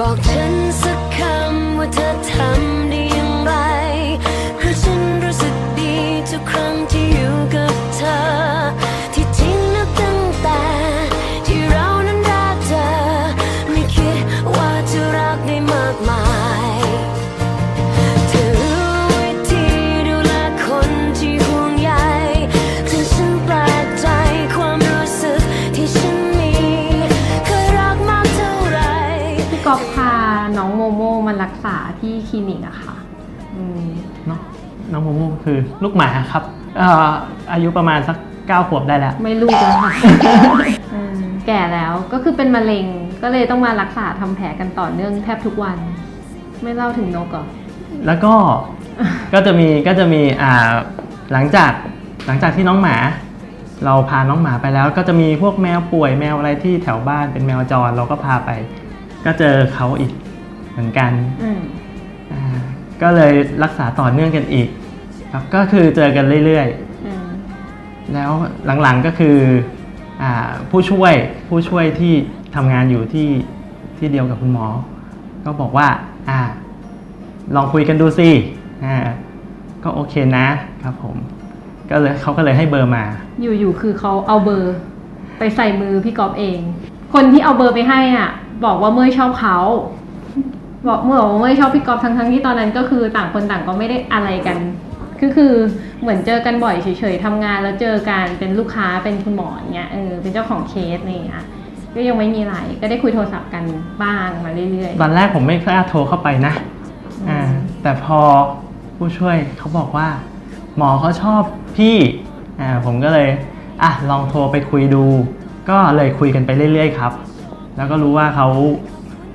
บอกฉันสักคำว่าเธอทำ นาะน้องโมโมคือลูกหมาครับเอ่ออายุประมาณสักเก้าขวบได้แล้ว ไม่ลูกแล้วค่ะอืมแก่แล้วก็คือเป็นมะเร็งก็เลยต้องมารักษาทำแผลกันต่อเนื่องแทบทุกวัน ไม่เล่าถึงนกเหรอ แล้วก็ ก็จะมีก็จะมีอ่าหลังจากหลังจากที่น้องหมา เราพาน้องหมาไปแล้ว ก็จะมีพวกแมวป่วยแมวอะไรที่แถวบ้านเป็นแมวจรเราก็พาไป ก็เจอเขาอีกเหมือนกันอืมอ่า ก็เลยรักษาต่อเนื่องกันอีก ครับก็คือเจอกันเรื่อยๆอืมแล้วหลังๆก็คืออาผู้ช่วยผู้ช่วยที่ทำงานอยู่ที่ที่เดียวกับคุณหมอ ก็บอกว่าอ่า ลองคุยกันดูสิอ่าก็โอเคนะครับผม ก็เลยเขาก็เลยให้เบอร์มา อยู่ๆคือเขาเอาเบอร์ ไปใส่มือพี่ก๊อฟเอง คนที่เอาเบอร์ไปให้อะ บอกว่าเมื่อยชอบเขา บอกเมื่อบอกว่าเมื่อยชอบพี่ก๊อฟทั้งๆที่ตอนนั้นก็คือต่างคนต่างก็ไม่ได้อะไรกันคือคือเหมือนเจอกันบ่อยเฉยๆทำงานแล้วเจอกันเป็นลูกค้าเป็นคุณหมออย่างเงี้ยเออเป็นเจ้าของเคสอะไรอย่างเงี้ยก็ยังไม่มีอะไรก็ได้คุยโทรศัพท์กันบ้างมาเรื่อยตอนแรกผมไม่กล้าโทรเข้าไปนะอ่าอืมแต่พอผู้ช่วยเขาบอกว่า หมอเขาชอบพี่อ่าผมก็เลยอะลองโทรไปคุยดู ก็เลยคุยกันไปเรื่อยๆครับ แล้วก็รู้ว่าเขา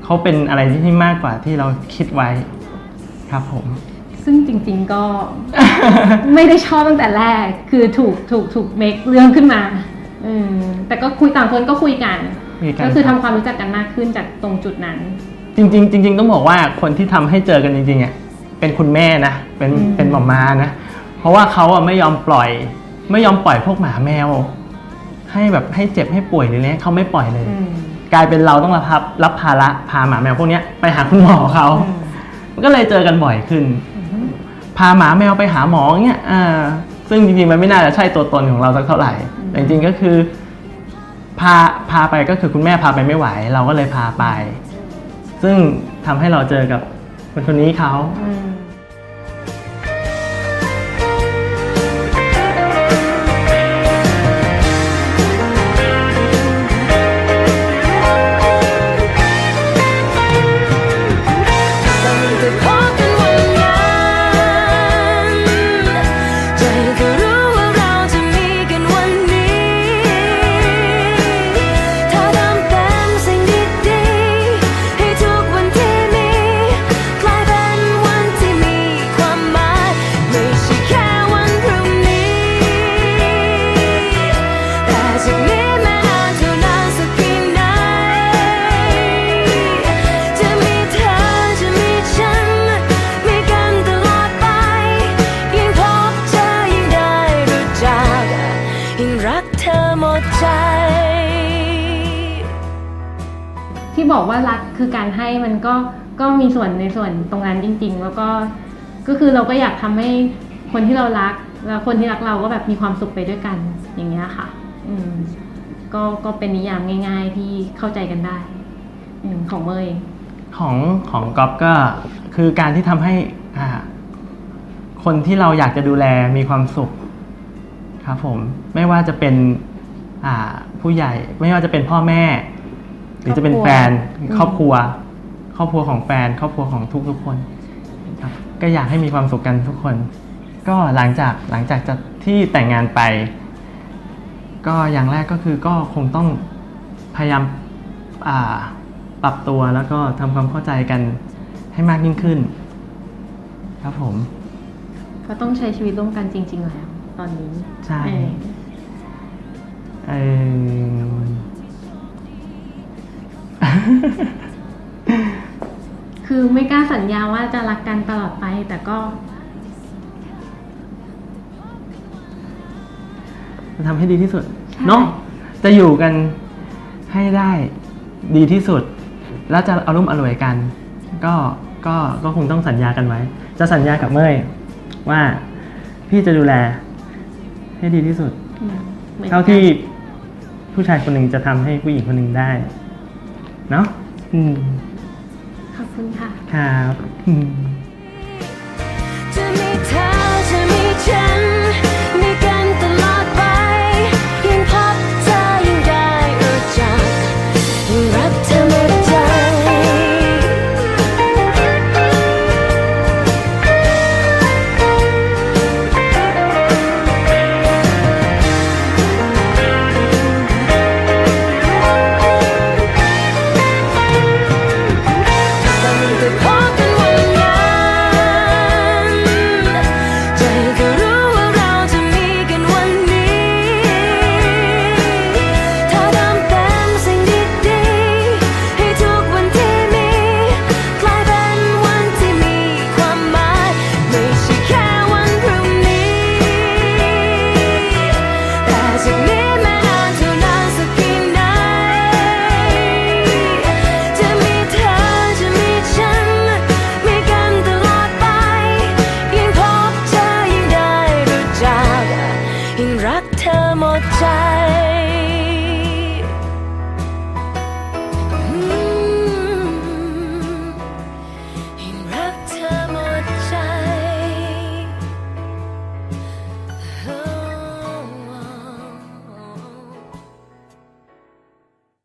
เขาเป็นอะไรที่มากกว่าที่เราคิดไว้ครับผมๆซึ่งจริง ๆก็ ไม่ได้ชอบตั้งแต่แรก คือถูกถูกถูกเมคเรื่องขึ้นมาอืมแต่ก็คุยต่างคนก็คุยกันมีารก็คือทำความรู้จักกันมากขึ้นจากตรงจุดนั้น จริงๆจริงๆต้องบอกว่าคนที่ทำให้เจอกันจริงๆอะเป็นคุณแม่นะเป็นอืม เป็นหมอมานะ เพราะว่าเขาอะไม่ยอมปล่อย ไม่ยอมปล่อยพวกหมาแมว ให้แบบให้เจ็บให้ป่วยหรืออะไรเนี้ยเขาไม่ปล่อยเลย อืม กลายเป็นเราต้องรับรับภาระพาหมาแมวพวกเนี้ยไปหาคุณหมอเขาอืมมันก็เลยเจอกันบ่อยขึ้น พาหมาแมวไปหาหมอเงี้ยอ่าซึ่งจริงๆมันไม่น่าจะใช่ตัวตนของเราสักเท่าไหร่ แต่จริงๆก็คือ พาพาไปก็คือคุณแม่พาไปไม่ไหว เราก็เลยพาไป ซึ่งทำให้เราเจอกับคนคนนี้เขา อืม ที่บอกว่ารักคือการให้มันก็ก็มีส่วนในส่วนตรงนั้นจริง ๆ แล้วก็ก็คือเราก็อยากทำให้คนที่เรารัก แล้วคนที่รักเราก็แบบมีความสุขไปด้วยกันอย่างเงี้ยค่ะ อืมก็ก็เป็นนิยามง่าย ๆ ที่เข้าใจกันได้อมของเมย์ของของก๊อฟก็คือการที่ทำให้อ่าคนที่เราอยากจะดูแลมีความสุข ครับผมไม่ว่าจะเป็นอ่าผู้ใหญ่ ไม่ว่าจะเป็นพ่อแม่ หรือจะเป็นแฟนครอบครัว ครอบครัวของแฟน ครอบครัวของทุกๆคนครับก็อยากให้มีความสุขกันทุกคน ก็หลังจากหลังจากจะที่แต่งงานไป ก็อย่างแรกก็คือก็คงต้องพยายามอ่าปรับตัวแล้วก็ทำความเข้าใจกันให้มากยิ่งขึ้น ครับผมก็ต้องใช้ชีวิตร่วมกันจริง ๆ แล้ว ตอนนี้ใช่เออเออคือไม่กล้าสัญญาว่าจะรักกันตลอดไปแต่ก็ จะทำให้ดีที่สุดใช่ เนาะจะอยู่กันให้ได้ดีที่สุด แล้วจะเอารุ่มอร่วยกัน ก็ก็ก็คงต้องสัญญากันไว้ จะสัญญากับเมยว่าพี่จะดูแล ให้ดีที่สุด อืมหมือนกันเท่าที่ผู้ชายคนหนึ่งจะทำให้ผู้หญิงคนหนึ่งได้ เนาะอืมขอบคุณค่ะ ครับอืม